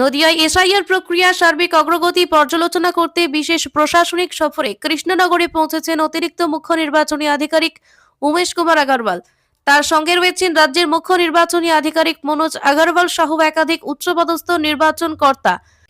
নদিয়ায় SIR প্রক্রিয়া, সার্বিক অগ্রগতি পর্যালোচনা করতে বিশেষ প্রশাসনিক সফরে কৃষ্ণনগরে পৌঁছেছেন অতিরিক্ত মুখ্য নির্বাচনী আধিকারিক উমেশ কুমার আগরওয়াল। তার সঙ্গে রয়েছেন রাজ্যের মুখ্য নির্বাচনী আধিকারিক মনোজ আগরওয়াল সহ একাধিক উচ্চপদস্থ নির্বাচন কর্তা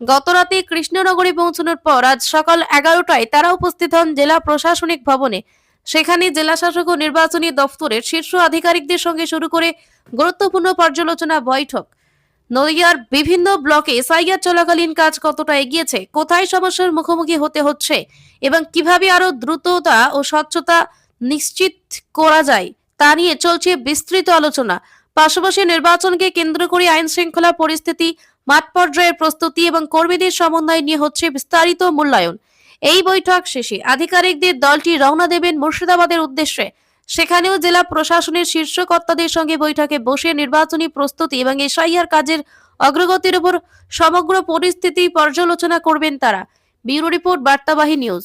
গতরাতে কৃষ্ণনগরে পৌঁছানোর পর আজ সকাল এগারোটায় তারা উপস্থিত হন জেলা প্রশাসনিক ভবনে। সেখানে জেলা শাসক ও নির্বাচনী দফতরের শীর্ষ আধিকারিকদের সঙ্গে শুরু করে গুরুত্বপূর্ণ পর্যালোচনা বৈঠক। নদিয়ার বিভিন্ন ব্লকে এসআইআর চলাকালীন কাজ কতটা এগিয়েছে, কোথায় সমস্যার মুখোমুখি হতে হচ্ছে এবং কীভাবে আরও দ্রুততা ও স্বচ্ছতা নিশ্চিত করা যায় তা নিয়ে চলছে বিস্তৃত আলোচনা। পাশাপাশি নির্বাচনকে কেন্দ্র করে আইন শৃঙ্খলা পরিস্থিতি, মাঠ পর্যায়ের প্রস্তুতি এবং কর্মীদের সমন্বয় নিয়ে হচ্ছে বিস্তারিত মূল্যায়ন। এই বৈঠক শেষে আধিকারিকদের দলটি রওনা দেবেন মুর্শিদাবাদের উদ্দেশ্যে। সেখানেও জেলা প্রশাসনের শীর্ষ কর্তাদের সঙ্গে বৈঠকে বসে নির্বাচনী প্রস্তুতি এবং এসআইআর কাজের অগ্রগতির উপর সমগ্র পরিস্থিতি পর্যালোচনা করবেন তারা। ব্যুরো রিপোর্ট বার্তাবাহী নিউজ।